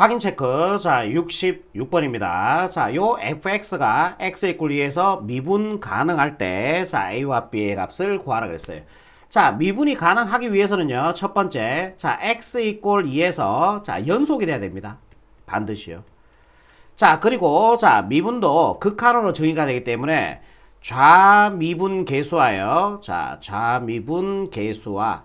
확인 체크. 자, 66번입니다. 자, 요 fx가 x 이꼴 2에서 미분 가능할 때, 자, a와 b의 값을 구하라 그랬어요. 자, 미분이 가능하기 위해서는요, 첫 번째, 자, x 이꼴 2에서, 자, 연속이 돼야 됩니다. 반드시요. 자, 그리고, 자, 미분도 극한으로 정의가 되기 때문에, 좌미분 계수하여, 자, 좌미분 계수와,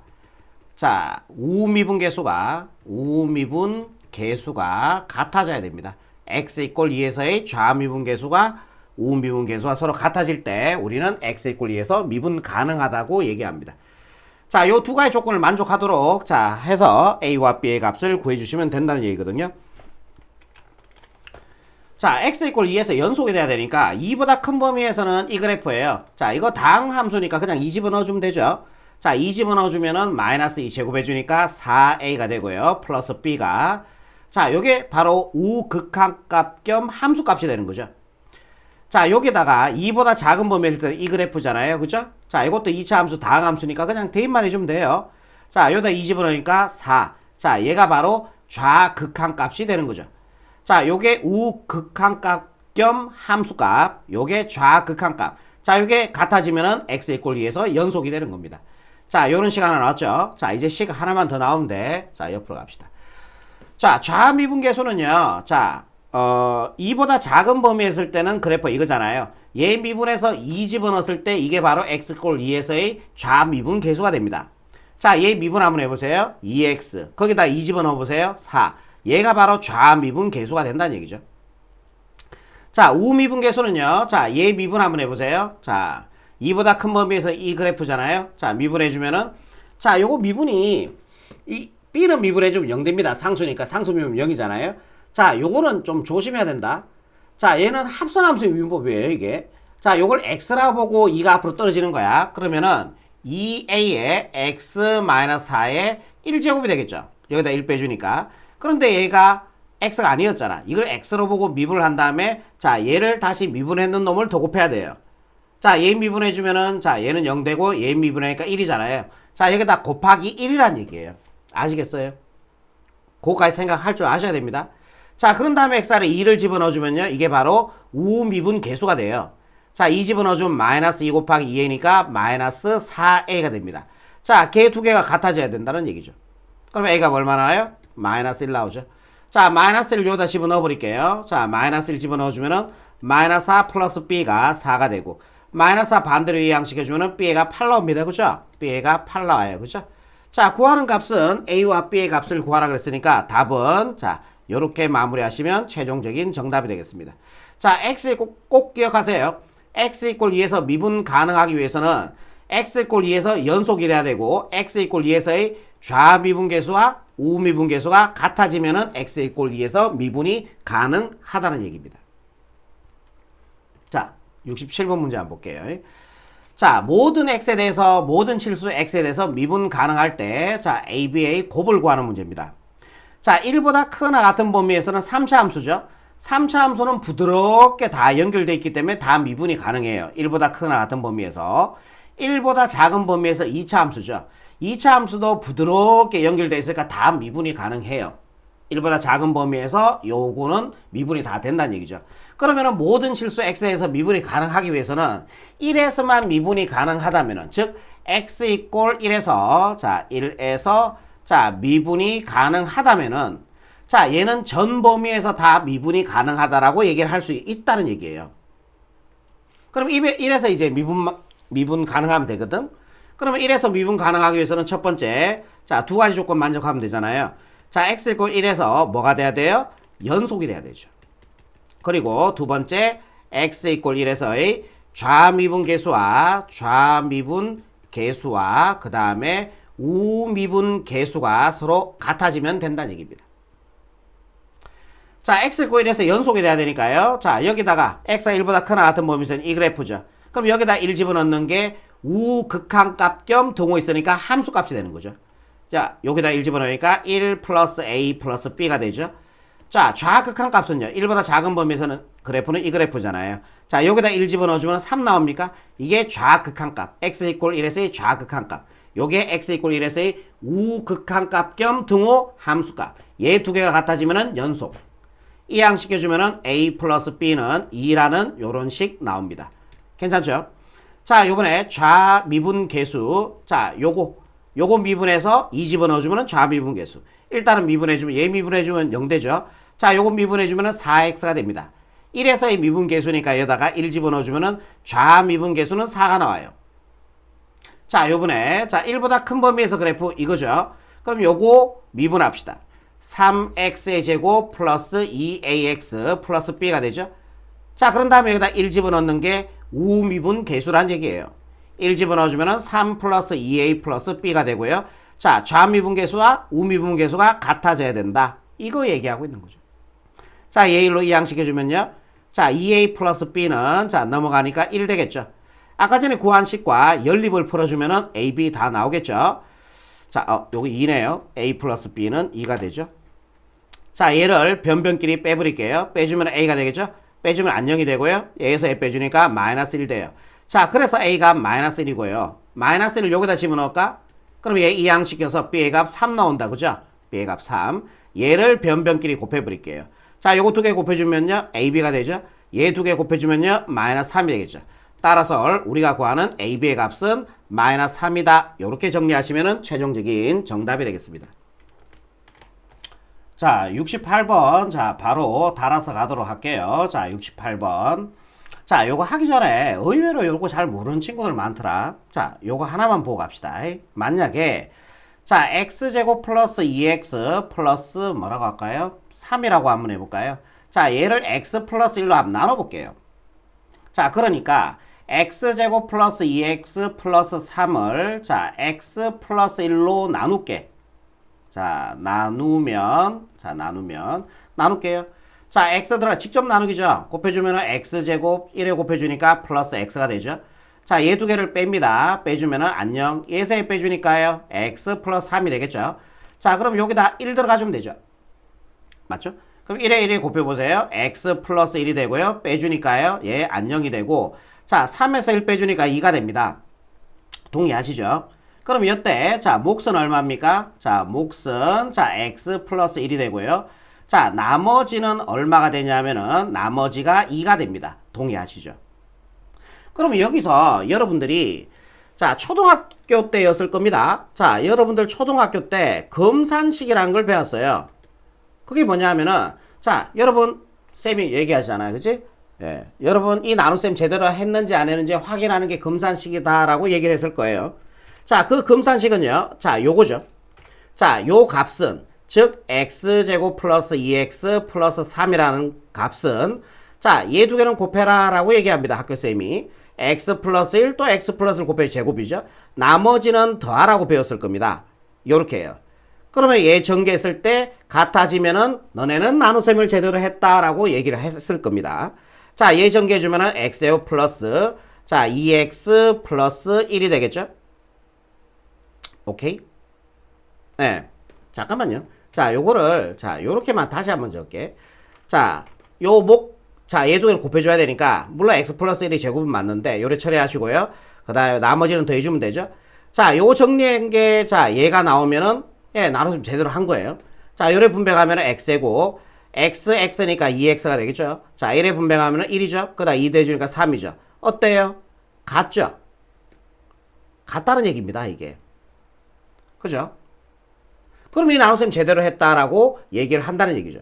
자, 우미분 계수가, 우미분 계수가 같아져야 됩니다. x 이꼴 2에서의 좌미분 계수가 우미분 계수와 서로 같아질 때 우리는 x 이꼴 2에서 미분 가능하다고 얘기합니다. 자, 요 두 가지 조건을 만족하도록 자, 해서 a와 b의 값을 구해 주시면 된다는 얘기거든요. 자, x 이꼴 2에서 연속이 돼야 되니까 2보다 큰 범위에서는 이 그래프예요. 자, 이거 당 함수니까 그냥 2 집어 넣어 주면 되죠. 자, 2 집어 넣어 주면은 마이너스 2 제곱해 주니까 4a가 되고요. 플러스 b가 자, 요게 바로 우극한값 겸 함수값이 되는 거죠. 자, 여기다가 2보다 작은 범위일 때는 이 그래프잖아요. 그죠? 자, 이것도 2차 함수 다항 함수니까 그냥 대입만 해주면 돼요. 자, 여기다 2 집어넣으니까 4. 자, 얘가 바로 좌극한값이 되는 거죠. 자, 요게 우극한값 겸 함수값, 요게 좌극한값. 자, 요게 같아지면은 x 이꼴 2에서 연속이 되는 겁니다. 자, 요런 시간 하나 나왔죠? 자, 이제 식 하나만 더 나오면 돼. 자, 옆으로 갑시다. 자, 좌 미분계수는요. 자, 어, 2보다 작은 범위였을 때는 그래프 이거잖아요. 얘 미분에서 2 집어넣었을 때 이게 바로 x꼴 2에서의 좌 미분 계수가 됩니다. 자, 얘 미분 한번 해보세요. 2x. 거기다 2 집어넣어 보세요. 4. 얘가 바로 좌 미분 계수가 된다는 얘기죠. 자, 우 미분 계수는요. 자, 얘 미분 한번 해보세요. 자, 2보다 큰 범위에서 이 그래프잖아요. 자, 미분해주면은, 자, 요거 미분이, 이, B는 미분해 주면 0 됩니다. 상수니까 상수 미분 0이잖아요. 자, 요거는 좀 조심해야 된다. 자, 얘는 합성함수 미분법이에요, 이게. 자, 요걸 x라 보고 2가 앞으로 떨어지는 거야. 그러면은 2a에 x-4에 1제곱이 되겠죠. 여기다 1 빼주니까. 그런데 얘가 x가 아니었잖아. 이걸 x로 보고 미분을 한 다음에 자, 얘를 다시 미분했는 놈을 더 곱해야 돼요. 자, 얘 미분해주면은 자, 얘는 0 되고 얘 미분하니까 1이잖아요. 자, 여기다 곱하기 1이란 얘기예요. 아시겠어요? 그거까지 생각할 줄 아셔야 됩니다. 자, 그런 다음에 x를 2를 집어넣어주면요. 이게 바로 우미분 계수가 돼요. 자, 2 집어넣어주면 마이너스 2 곱하기 2a니까 마이너스 4a가 됩니다. 자, 걔두 개가 같아져야 된다는 얘기죠. 그럼 a가 얼마 나와요? 마이너스 1 나오죠. 자, 마이너스 1을 여기다 집어넣어 버릴게요. 자, 마이너스 1 집어넣어주면은 마이너스 4 플러스 b가 4가 되고 마이너스 4 반대로 이항시켜주면은 b가 8 나옵니다. 그죠? b가 8 나와요. 그죠? 자, 구하는 값은 a와 b의 값을 구하라 그랬으니까 답은 자, 요렇게 마무리하시면 최종적인 정답이 되겠습니다. 자, x 꼭, 꼭 기억하세요. x 이꼴 2에서 미분 가능하기 위해서는 x 이꼴 2에서 연속이 돼야 되고 x 이꼴 2에서의 좌미분 계수와 우미분 계수가 같아지면은 x 이꼴 2에서 미분이 가능하다는 얘기입니다. 자, 67번 문제 한번 볼게요. 자, 모든 x에 대해서 모든 실수 x에 대해서 미분 가능할 때 자, AB의 곱을 구하는 문제입니다. 자, 1보다 크거나 같은 범위에서는 3차 함수죠. 3차 함수는 부드럽게 다 연결되어 있기 때문에 다 미분이 가능해요. 1보다 크거나 같은 범위에서. 1보다 작은 범위에서 2차 함수죠. 2차 함수도 부드럽게 연결되어 있으니까 다 미분이 가능해요. 1보다 작은 범위에서 요거는 미분이 다 된다는 얘기죠. 그러면은 모든 실수 x에 대해서 미분이 가능하기 위해서는 1에서만 미분이 가능하다면은 즉 x 이꼴 1에서 자 1에서 자 미분이 가능하다면은 자 얘는 전 범위에서 다 미분이 가능하다라고 얘기를 할 수 있다는 얘기예요. 그럼 1에서 이제 미분 미분 가능하면 되거든. 그러면 1에서 미분 가능하기 위해서는 첫 번째 자 두 가지 조건 만족하면 되잖아요. 자 x 이꼴 1에서 뭐가 돼야 돼요? 연속이 돼야 되죠. 그리고 두 번째 x 이꼴 1에서의 좌미분 계수와 좌미분 계수와 그 다음에 우미분 계수가 서로 같아지면 된다는 얘기입니다. 자, x 1에서 연속이 돼야 되니까요. 자, 여기다가 x가 1보다 크나 같은 범위에서는 이 그래프죠. 그럼 여기다 1 집어넣는 게 우극한값 겸 동호 있으니까 함수값이 되는 거죠. 자, 여기다 1 집어넣으니까 1 플러스 a 플러스 b가 되죠. 자, 좌극한 값은요. 1보다 작은 범위에서는 그래프는 이 그래프잖아요. 자, 여기다 1 집어넣어주면 3 나옵니까? 이게 좌극한 값. x 이꼴 1에서의 좌극한 값. 요게 x 이꼴 1에서의 우극한 값 겸 등호 함수 값. 얘 두 개가 같아지면은 연속. 이항시켜주면은 A 플러스 B는 2라는 요런 식 나옵니다. 괜찮죠? 자, 요번에 좌미분 계수. 자, 요거. 요거 미분해서 2 집어넣어주면은 좌미분 계수. 일단은 미분해주면, 얘 미분해주면 0 되죠? 자, 요거 미분해주면 은 4x가 됩니다. 1에서의 미분 계수니까 여기다가 1 집어넣어주면 은 좌 미분 계수는 4가 나와요. 자, 요번에, 자, 1보다 큰 범위에서 그래프 이거죠? 그럼 요거 미분합시다. 3x의 제곱 플러스 2ax 플러스 b가 되죠? 자, 그런 다음에 여기다 1 집어넣는 게 우미분 계수란 얘기예요. 1 집어넣어주면 3 플러스 2a 플러스 b가 되고요. 자, 좌미분 계수와 우미분 계수가 같아져야 된다. 이거 얘기하고 있는 거죠. 자, 얘일로 이항시켜주면요. 자, 2a 플러스 b는 자, 넘어가니까 1 되겠죠. 아까 전에 구한 식과 연립을 풀어주면은 a, b 다 나오겠죠. 자, 어, 여기 2네요. a 플러스 b는 2가 되죠. 자, 얘를 변변끼리 빼버릴게요. 빼주면 a가 되겠죠. 빼주면 안녕이 되고요. 얘에서 a 빼주니까 마이너스 1 돼요. 자, 그래서 a가 마이너스 1이고요. 마이너스 1을 여기다 집어넣을까? 그럼 얘 이항시켜서 b의 값 3 나온다. 그죠? b의 값 3. 얘를 변변끼리 곱해버릴게요. 자, 요거 두 개 곱해주면요. ab가 되죠. 얘 두 개 곱해주면요. 마이너스 3이 되겠죠. 따라서 우리가 구하는 ab의 값은 마이너스 3이다. 이렇게 정리하시면 최종적인 정답이 되겠습니다. 자, 68번. 자, 바로 달아서 가도록 할게요. 자, 68번. 자, 요거 하기 전에 의외로 요거 잘 모르는 친구들 많더라. 자, 요거 하나만 보고 갑시다. 만약에 자, x제곱 플러스 2x 플러스 뭐라고 할까요? 3이라고 한번 해볼까요? 자, 얘를 x 플러스 1로 한번 나눠볼게요. 자, 그러니까 x제곱 플러스 2x 플러스 3을 자, x 플러스 1로 나눌게. 자, 나누면, 자, 나누면, 나눌게요. 자, x 들어 직접 나누기죠. 곱해주면 x제곱 1에 곱해주니까 플러스 x가 되죠. 자, 얘 두 개를 뺍니다. 빼주면은 안녕. 얘세 빼주니까요. x 플러스 3이 되겠죠. 자, 그럼 여기다 1 들어가주면 되죠. 맞죠? 그럼 1에 1에 곱해보세요. x 플러스 1이 되고요. 빼주니까요. 얘 안녕이 되고. 자, 3에서 1 빼주니까 2가 됩니다. 동의하시죠? 그럼 이때 자 몫은 얼마입니까? 자 몫은 자 x 플러스 1이 되고요. 자 나머지는 얼마가 되냐면은 나머지가 2가 됩니다. 동의하시죠? 그럼 여기서 여러분들이 자 초등학교 때였을 겁니다. 자 여러분들 초등학교 때 검산식이라는 걸 배웠어요. 그게 뭐냐면은 자 여러분 쌤이 얘기하잖아요, 그지? 예, 여러분 이 나눗셈 제대로 했는지 안 했는지 확인하는 게 검산식이다라고 얘기를 했을 거예요. 자, 그 금산식은요. 자, 요거죠. 자, 요 값은 즉 x제곱 플러스 2x 플러스 3이라는 값은 자, 얘 두 개는 곱해라 라고 얘기합니다. 학교쌤이. x 플러스 1 또 x 플러스를 곱해 제곱이죠. 나머지는 더하라고 배웠을 겁니다. 요렇게 해요. 그러면 얘 전개했을 때 같아지면은 너네는 나눗셈을 제대로 했다라고 얘기를 했을 겁니다. 자, 얘 전개해주면은 x제곱 플러스 자, 2x 플러스 1이 되겠죠? 오케이? 네. 잠깐만요. 자, 요거를, 자, 요렇게만 다시 한번 적을게. 자, 요 목, 자, 얘도 곱해줘야 되니까, 물론 x 플러스 1이 제곱은 맞는데, 요래 처리하시고요. 그 다음에 나머지는 더해주면 되죠. 자, 요 정리한 게, 자, 얘가 나오면은, 예, 나눠서 제대로 한 거예요. 자, 요래 분배하면은 x고, x, x니까 2x가 되겠죠. 자, 1에 분배하면은 1이죠. 그 다음 2 더해주니까 3이죠. 어때요? 같죠? 같다는 얘기입니다, 이게. 그죠? 그럼 이 나눗셈 제대로 했다라고 얘기를 한다는 얘기죠.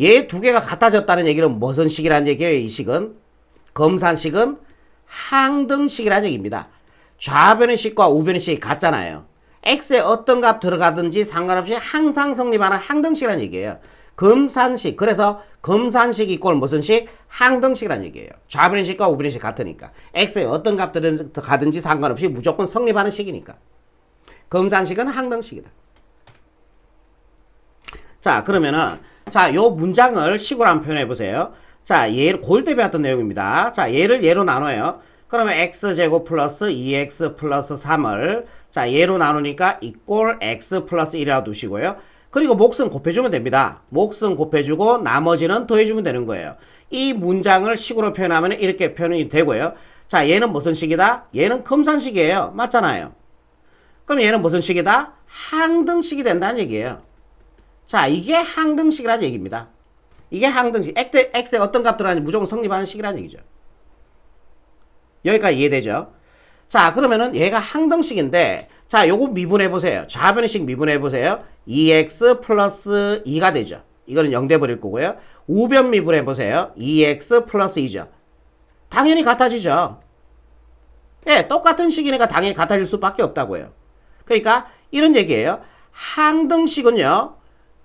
얘 두 개가 같아졌다는 얘기는 무슨 식이라는 얘기예요, 이 식은? 검산식은 항등식이라는 얘기입니다. 좌변의 식과 우변의 식이 같잖아요. x에 어떤 값 들어가든지 상관없이 항상 성립하는 항등식이라는 얘기예요. 검산식. 그래서 검산식 이꼴 무슨 식? 항등식이라는 얘기예요. 좌변의 식과 우변의 식 같으니까. x에 어떤 값 들어가든지 상관없이 무조건 성립하는 식이니까. 검산식은 항등식이다. 자, 그러면은, 자, 요 문장을 식으로 한번 표현해 보세요. 자, 얘를 골때 배웠던 내용입니다. 자, 얘를 얘로 나눠요. 그러면 x제곱 플러스 2x 플러스 3을 자, 얘로 나누니까 이꼴 x 플러스 1이라고 두시고요. 그리고 몫은 곱해주면 됩니다. 몫은 곱해주고 나머지는 더해주면 되는 거예요. 이 문장을 식으로 표현하면 이렇게 표현이 되고요. 자, 얘는 무슨 식이다? 얘는 검산식이에요. 맞잖아요. 그럼 얘는 무슨 식이다? 항등식이 된다는 얘기예요. 자, 이게 항등식이라는 얘기입니다. 이게 항등식. x, x의 어떤 값 들어가는지 무조건 성립하는 식이라는 얘기죠. 여기까지 이해되죠? 자, 그러면은 얘가 항등식인데, 자, 요거 미분해 보세요. 좌변의식 미분해 보세요. 2x 플러스 2가 되죠. 이거는 0 돼 버릴 거고요. 우변 미분해 보세요. 2x 플러스 2죠. 당연히 같아지죠. 예, 똑같은 식이니까 당연히 같아질 수밖에 없다고요. 그러니까 이런 얘기예요. 항등식은요.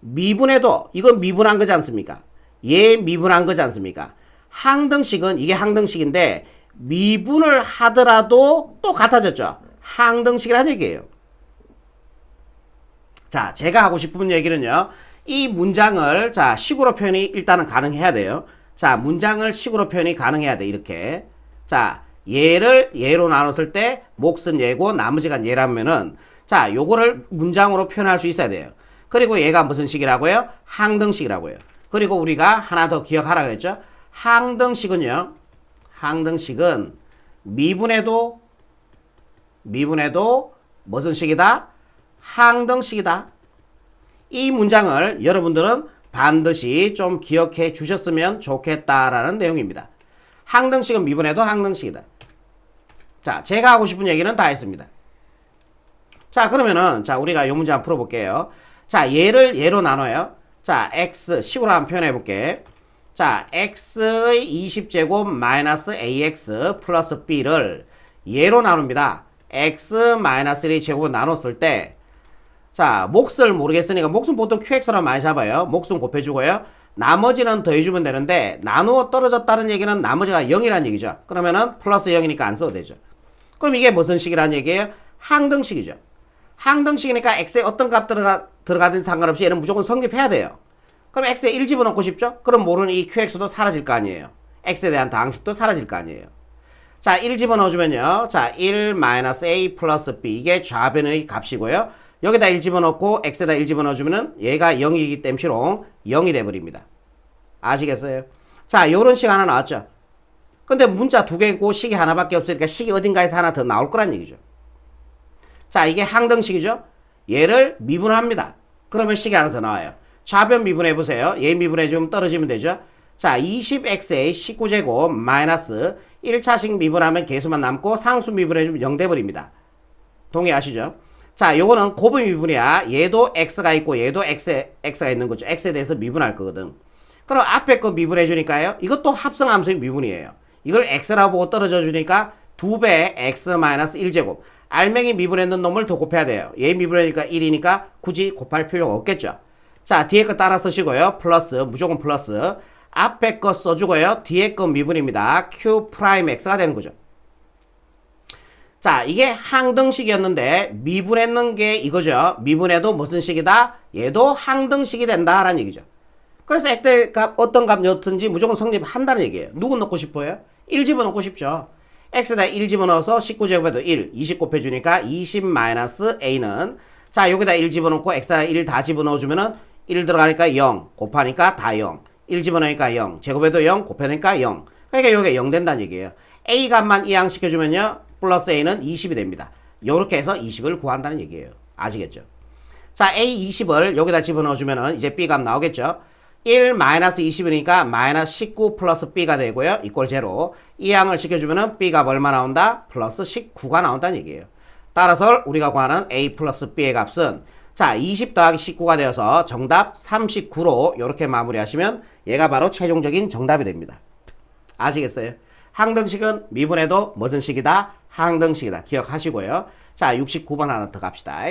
미분해도 이건 미분한 거지 않습니까? 얘 미분한 거지 않습니까? 항등식은 이게 항등식인데 미분을 하더라도 또 같아졌죠. 항등식이라는 얘기예요. 자, 제가 하고 싶은 얘기는요. 이 문장을 자, 식으로 표현이 일단은 가능해야 돼요. 자, 문장을 식으로 표현이 가능해야 돼. 이렇게. 자, 얘를 얘로 나눴을 때 몫은 얘고 나머지가 얘라면은 자, 요거를 문장으로 표현할 수 있어야 돼요. 그리고 얘가 무슨 식이라고요? 항등식이라고요. 그리고 우리가 하나 더 기억하라 그랬죠? 항등식은요. 항등식은 미분해도 미분해도 무슨 식이다? 항등식이다. 이 문장을 여러분들은 반드시 좀 기억해 주셨으면 좋겠다라는 내용입니다. 항등식은 미분해도 항등식이다. 자, 제가 하고 싶은 얘기는 다 했습니다. 자, 그러면은 자, 우리가 이 문제 한번 풀어 볼게요. 자, 얘를 얘로 나눠요. 자, x 식으로 한번 표현해 볼게. 자, x의 20제곱 마이너스 ax 플러스 b를 얘로 나눕니다. x 마이너스 1의 제곱을 나눴을 때 자, 몫을 모르겠으니까 몫은 보통 qx로 많이 잡아요. 몫은 곱해주고요. 나머지는 더해주면 되는데 나누어 떨어졌다는 얘기는 나머지가 0이라는 얘기죠. 그러면은 플러스 0이니까 안 써도 되죠. 그럼 이게 무슨 식이라는 얘기예요? 항등식이죠. 항등식이니까 x에 어떤 값 들어가, 들어가든 상관없이 얘는 무조건 성립해야 돼요. 그럼 x에 1 집어넣고 싶죠? 그럼 모르는 이 qx도 사라질 거 아니에요. x에 대한 다항식도 사라질 거 아니에요. 자, 1 집어넣어주면요. 자, 1 마이너스 a 플러스 b 이게 좌변의 값이고요. 여기다 1 집어넣고 x에다 1 집어넣어주면은 얘가 0이기 때문에 0이 돼버립니다. 아시겠어요? 자, 요런 식 하나 나왔죠? 근데 문자 두 개고 식이 하나밖에 없으니까 식이 어딘가에서 하나 더 나올 거란 얘기죠. 자, 이게 항등식이죠? 얘를 미분합니다. 그러면 식이 하나 더 나와요. 좌변 미분해 보세요. 얘 미분해 주면 떨어지면 되죠? 자, 20x의 19제곱 마이너스 1차식 미분하면 개수만 남고 상수 미분해 주면 0 돼버립니다. 동의하시죠? 자, 요거는 곱의 미분이야. 얘도 x가 있고 얘도 x, x가 있는 거죠. x에 대해서 미분할 거거든. 그럼 앞에 거 미분해 주니까요. 이것도 합성함수의 미분이에요. 이걸 x라고 보고 떨어져 주니까 2배 x 마이너스 1제곱. 알맹이 미분했는 놈을 더 곱해야 돼요. 얘 미분하니까 1이니까 굳이 곱할 필요가 없겠죠. 자, 뒤에 거 따라 쓰시고요. 플러스, 무조건 플러스. 앞에 거 써주고요. 뒤에 거 미분입니다. q 프라임 x가 되는 거죠. 자, 이게 항등식이었는데 미분했는 게 이거죠. 미분해도 무슨 식이다? 얘도 항등식이 된다라는 얘기죠. 그래서 액대 값 어떤 값 넣든지 무조건 성립한다는 얘기예요. 누구 넣고 싶어요? 1 집어넣고 싶죠. X에다 1 집어넣어서 19제곱에도 1, 20 곱해주니까 20 마이너스 a는 자 여기다 1 집어넣고 x에다 1 다 집어넣어주면은 1 들어가니까 0, 곱하니까 다 0, 1 집어넣으니까 0, 제곱에도 0, 곱하니까 0. 그러니까 여기가 0 된다는 얘기예요. a 값만 이항시켜주면요. 플러스 a는 20이 됩니다. 요렇게 해서 20을 구한다는 얘기예요. 아시겠죠? 자, a 20을 여기다 집어넣어주면은 이제 b 값 나오겠죠? 1 마이너스 20이니까 마이너스 19 플러스 b가 되고요. 이꼴 제로. 이 항을 시켜주면은 b가 얼마 나온다? 플러스 19가 나온다는 얘기예요. 따라서 우리가 구하는 a 플러스 b의 값은 자, 20 더하기 19가 되어서 정답 39로 이렇게 마무리하시면 얘가 바로 최종적인 정답이 됩니다. 아시겠어요? 항등식은 미분해도 무슨 식이다? 항등식이다. 기억하시고요. 자, 69번 하나 더 갑시다.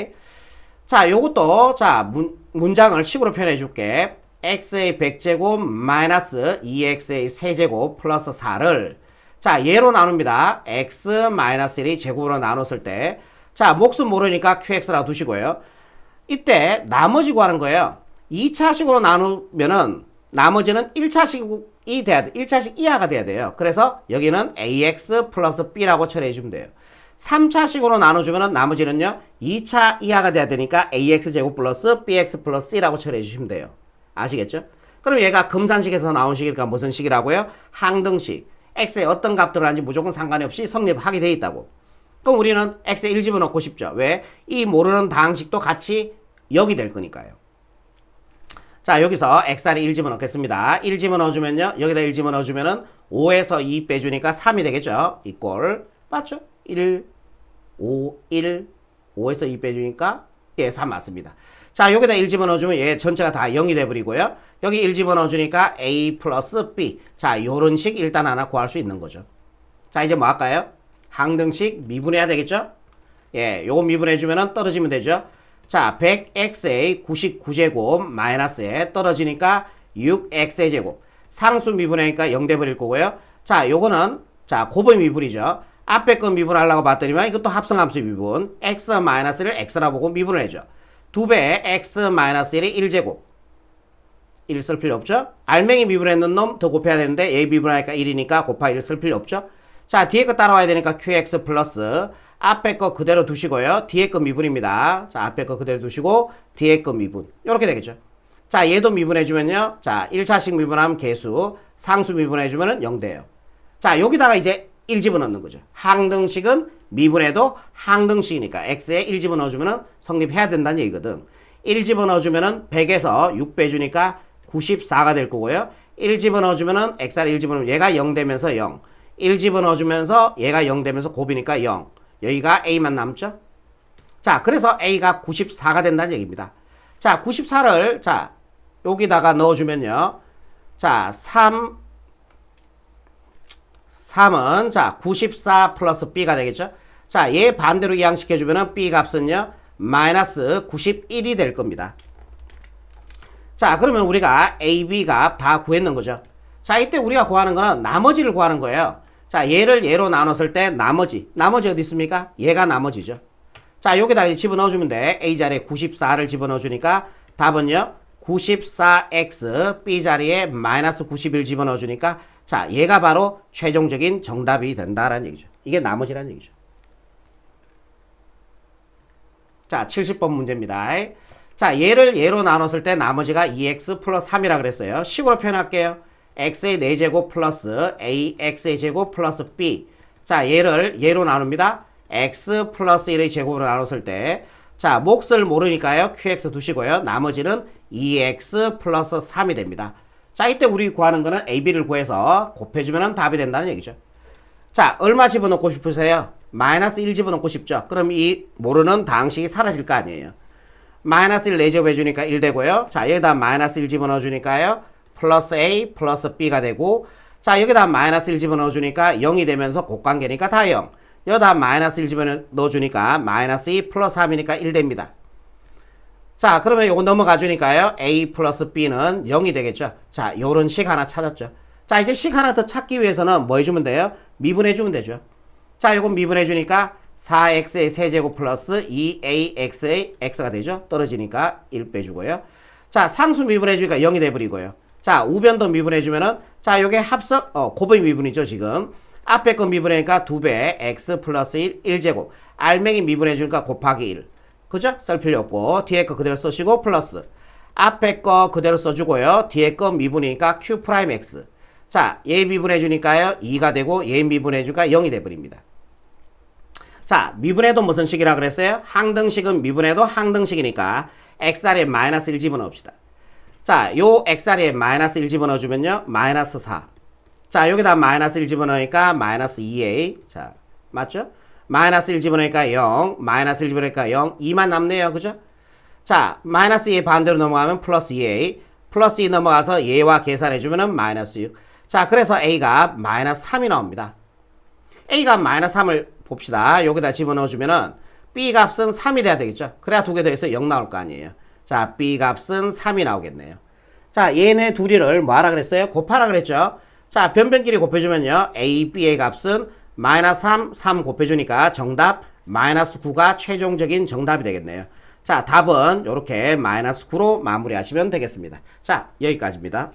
자, 요것도 자, 문, 문장을 식으로 표현해 줄게. X의 100제곱 마이너스 2x의 세제곱 플러스 4를 자, 얘로 나눕니다. x 마이너스 1이 제곱으로 나눴을 때 자, 몫은 모르니까 qx라고 두시고요. 이때 나머지 구하는 거예요. 2차식으로 나누면은 나머지는 1차식이 돼야 돼. 1차식 이하가 돼야 돼요. 그래서 여기는 ax 플러스 b라고 처리해 주면 돼요. 3차식으로 나눠주면은 나머지는요. 2차 이하가 돼야 되니까 ax 제곱 플러스 bx 플러스 c라고 처리해 주시면 돼요. 아시겠죠? 그럼 얘가 금산식에서 나온 식이니까 무슨 식이라고요? 항등식. x에 어떤 값 들어가는지 무조건 상관이 없이 성립하게 돼 있다고. 그럼 우리는 x에 1 집어넣고 싶죠. 왜? 이 모르는 다항식도 같이 0이 될 거니까요. 자, 여기서 xr이 1 집어넣겠습니다. 1 집어넣어주면요. 여기다 1 집어넣어주면은 5에서 2 빼주니까 3이 되겠죠. 이꼴. 맞죠? 1, 5, 1, 5에서 2 빼주니까 예, 3 맞습니다. 자, 여기다 1 집어넣어주면 얘 전체가 다 0이 돼버리고요. 여기 1 집어넣어주니까 a 플러스 b. 자, 요런 식 일단 하나 구할 수 있는 거죠. 자, 이제 뭐 할까요? 항등식 미분해야 되겠죠? 예, 요거 미분해주면은 떨어지면 되죠? 자, 100x의 99제곱 마이너스에 떨어지니까 6x의 제곱. 상수 미분하니까 0 돼버릴 거고요. 자, 요거는, 자, 곱의 미분이죠. 앞에 거 미분하려고 봤더니만 이것도 합성함수 미분. x 마이너스를 x라 보고 미분을 해줘. 2배 x 마이너스 1이 1제곱. 1 쓸 필요 없죠? 알맹이 미분했는 놈 더 곱해야 되는데 얘 미분하니까 1이니까 곱하 1을 쓸 필요 없죠? 자, 뒤에 거 따라와야 되니까 qx 플러스 앞에 거 그대로 두시고요. 뒤에 거 미분입니다. 자, 앞에 거 그대로 두시고 뒤에 거 미분. 이렇게 되겠죠. 자, 얘도 미분해주면요. 자, 1차식 미분하면 개수, 상수 미분해주면 은 0 돼요. 자, 여기다가 이제 1 집어넣는 거죠. 항등식은 미분해도 항등식이니까 x에 1 집어넣어주면은 성립해야 된다는 얘기거든. 1 집어넣어주면은 100에서 6 빼주니까 94가 될 거고요. 1 집어넣어주면은 x를 1 집어넣으면 얘가 0 되면서 0. 1 집어넣어주면서 얘가 0 되면서 곱이니까 0. 여기가 a만 남죠? 자, 그래서 a가 94가 된다는 얘기입니다. 자, 94를 자, 여기다가 넣어주면요. 자, 3 3은 자, 94 플러스 b가 되겠죠? 자, 얘 반대로 이항시켜주면은 b 값은요. 마이너스 91이 될 겁니다. 자, 그러면 우리가 a, b 값 다 구했는 거죠. 자, 이때 우리가 구하는 거는 나머지를 구하는 거예요. 자, 얘를 얘로 나눴을 때 나머지. 나머지 어디 있습니까? 얘가 나머지죠. 자, 여기다 집어넣어주면 돼. A 자리에 94를 집어넣어주니까 답은요. 94x B 자리에 마이너스 91 집어넣어주니까 자, 얘가 바로 최종적인 정답이 된다라는 얘기죠. 이게 나머지라는 얘기죠. 자, 70번 문제입니다. 자, 얘를 얘로 나눴을 때 나머지가 2x 플러스 3이라 그랬어요. 식으로 표현할게요. x의 4제곱 플러스 ax의 제곱 플러스 b. 자, 얘를 얘로 나눕니다. x 플러스 1의 제곱으로 나눴을 때, 자, 몫을 모르니까요. qx 두시고요. 나머지는 2x 플러스 3이 됩니다. 자, 이때 우리 구하는 거는 ab를 구해서 곱해주면 답이 된다는 얘기죠. 자, 얼마 집어넣고 싶으세요? 마이너스 1 집어넣고 싶죠? 그럼 이 모르는 당식이 사라질 거 아니에요. 마이너스 1 4제곱 해주니까 1 되고요. 자, 여기다 마이너스 1 집어넣어주니까요. 플러스 A 플러스 B가 되고 자 여기다 마이너스 1 집어넣어주니까 0이 되면서 곱관계니까 다 0. 여기다 마이너스 1 집어넣어주니까 마이너스 2 플러스 3이니까 1 됩니다. 자 그러면 요거 넘어가 주니까요. A 플러스 B는 0이 되겠죠. 자 요런 식 하나 찾았죠. 자 이제 식 하나 더 찾기 위해서는 뭐 해주면 돼요? 미분해 주면 되죠. 자 요거 미분해 주니까 4x의 세제곱 플러스 2ax의 x가 되죠. 떨어지니까 1 빼주고요. 자 상수 미분해 주니까 0이 돼버리고요. 자, 우변도 미분해 주면은, 자, 요게 합성, 어, 곱의 미분이죠, 지금. 앞에 거 미분하니까 2배, x 플러스 1, 1제곱. 알맹이 미분해 주니까 곱하기 1. 그죠? 쓸 필요 없고, 뒤에 거 그대로 쓰시고, 플러스. 앞에 거 그대로 써주고요. 뒤에 거 미분이니까 q 프라임 x. 자, 얘 미분해주니까요, 2가 되고, 얘 미분해주니까 0이 돼버립니다. 자, 미분해도 무슨 식이라 그랬어요? 항등식은 미분해도 항등식이니까, xr에 마이너스 1 집어넣읍시다. 자, 요 xr에 마이너스 1 집어넣어주면요. 마이너스 4. 자, 여기다 마이너스 1 집어넣으니까 마이너스 2a. 자, 맞죠? 마이너스 1 집어넣으니까 0. 마이너스 1 집어넣으니까 0. 2만 남네요. 그죠? 자, 마이너스 2 반대로 넘어가면 플러스 2a. 플러스 2 넘어가서 얘와 계산해주면은 마이너스 6. 자, 그래서 a가 마이너스 3이 나옵니다. a가 마이너스 3을 봅시다. 여기다 집어넣어주면은 b 값은 3이 돼야 되겠죠? 그래야 두 개 더해서 0 나올 거 아니에요. 자, B 값은 3이 나오겠네요. 자, 얘네 둘이를 뭐 하라 그랬어요? 곱하라 그랬죠? 자, 변변끼리 곱해주면요. A, B의 값은 마이너스 3, 3 곱해주니까 정답 마이너스 9가 최종적인 정답이 되겠네요. 자, 답은 이렇게 마이너스 9로 마무리하시면 되겠습니다. 자, 여기까지입니다.